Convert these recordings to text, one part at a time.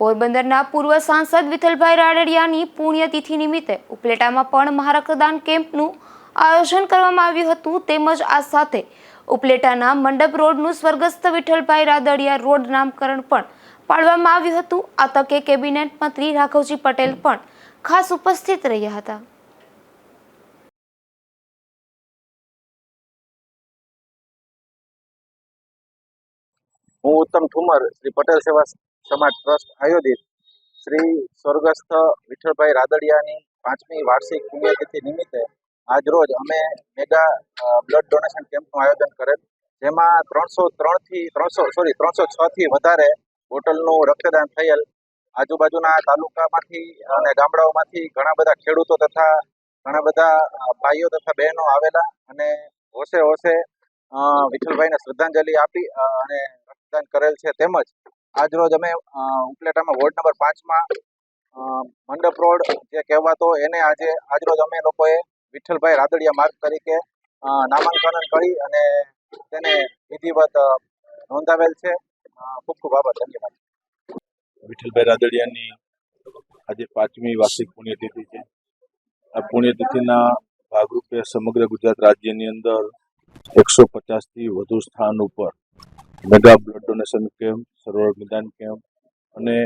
પોરબંદરના પૂર્વ સાંસદ વિઠ્ઠલભાઈ રાડડિયાની પુણ્યતિથિ નિમિત્તે ઉપલેટામાં પણ મહારક્તદાન કેમ્પનું આયોજન કરવામાં આવ્યું હતું. તેમજ આ સાથે ઉપલેટાના મંડપ રોડનું સ્વર્ગસ્થ વિઠ્ઠલભાઈ રાદડિયા રોડ નામકરણ પણ પાડવામાં આવ્યું હતું. આ તકે કેબિનેટ મંત્રી રાઘવજી પટેલ પણ ખાસ ઉપસ્થિત રહ્યા હતા. હું ઉત્તમ ઠુમર, શ્રી પટેલ સેવા સમાજ ટ્રસ્ટ આયોજિત શ્રી સ્વર્ગસ્થ વિઠ્ઠલભાઈ રાદડિયાની પાંચમી વાર્ષિક પુણ્યતિથિ નિમિત્તે આજરોજ અમે મેગા બ્લડ ડોનેશન કેમ્પનું આયોજન કરેલ, જેમાં ત્રણસો ત્રણથી ત્રણસો, સોરી, ત્રણસો છ થી વધારે હોટલનું રક્તદાન થયેલ. આજુબાજુના તાલુકામાંથી અને ગામડાઓમાંથી ઘણા બધા ખેડૂતો તથા ઘણા બધા ભાઈઓ તથા બહેનો આવેલા અને હોશે હોશે વિઠ્ઠલભાઈને શ્રદ્ધાંજલિ આપી અને રક્તદાન કરેલ છે. તેમજ આજરોજ અમે ઉપલેટામાં વોર્ડ નંબર પાંચમાં મંડપ રોડ જે કહેવાતો એને આજે, આજરોજ અમે લોકોએ વિઠ્ઠલભાઈ રાદડિયા માર્ગ તરીકે નામાંકન કરી અને તેને વિધિવત નોંધાવેલ છે. ખૂબ ખૂબ આભાર. ધન્યવાદ. વિઠ્ઠલભાઈ રાદડિયાની આજે પાંચમી વાર્ષિક પુણ્યતિથિ છે. આ પુણ્યતિથિના ભાગરૂપે સમગ્ર ગુજરાત રાજ્યની અંદર એકસો પચાસથી વધુ સ્થાન ઉપર મેગા બ્લડ ડોનેશન કેમ્પ, સરોવર મેદાન કેમ્પ અને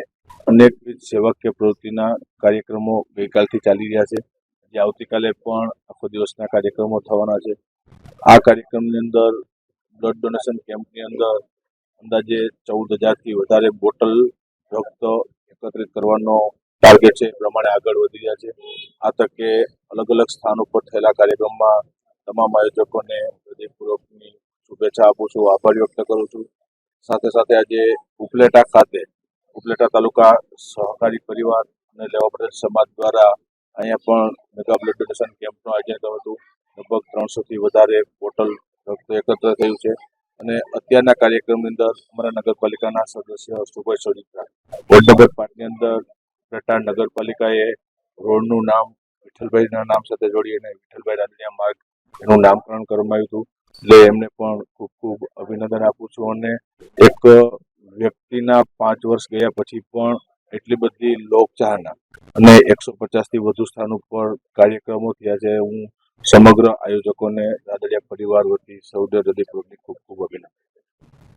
અનેકવિધ સેવાકીય પ્રવૃત્તિના કાર્યક્રમો ગઈકાલથી ચાલી રહ્યા છે. જે આવતીકાલે પણ આખો દિવસના કાર્યક્રમો થવાના છે. આ કાર્યક્રમની અંદર બ્લડ ડોનેશન કેમ્પની અંદર અંદાજે ચૌદ હજારથી વધારે બોટલ રક્ત એકત્રિત કરવાનો ટાર્ગેટ છે. એ પ્રમાણે આગળ વધી રહ્યા છે. આ તકે અલગ અલગ સ્થાન ઉપર થયેલા કાર્યક્રમમાં તમામ આયોજકોને હૃદયપૂર્વકની શુભેચ્છા આપું છું, આભાર વ્યક્ત કરું છું. સાથે સાથે આજે ઉપલેટા ખાતે, ઉપલેટા તાલુકા સહકારી પરિવાર અને લેવા પટેલ સમાજ દ્વારા અહીંયા પણ મેગા બ્લડ ડોનેશન કેમ્પનું આયોજન કર્યું હતું. લગભગ ત્રણસોથી વધારે રક્ત એકત્ર થયું છે. અને અત્યારના કાર્યક્રમની અંદર અમારા નગરપાલિકાના સદસ્ય સુભાષ સોડિત્રા વોર્ડ નંબર પાંચની અંદર પેટા નગરપાલિકાએ રોડનું નામ વિઠ્ઠલભાઈના નામ સાથે જોડી અને વિઠ્ઠલભાઈ રાદડિયા માર્ગ એનું નામકરણ કરવામાં આવ્યું હતું. એટલે એમને પણ ખૂબ ખૂબ અભિનંદન આપું છું અને એક વ્યક્તિના પાંચ વર્ષ ગયા પછી પણ એટલી બધી લોકચાહના અને એકસો પચાસથી વધુ સ્થાન ઉપર કાર્યક્રમો થયા છે. હું સમગ્ર આયોજકોને, રાદડિયા પરિવાર વતી સૌને હૃદયપૂર્વકની ખૂબ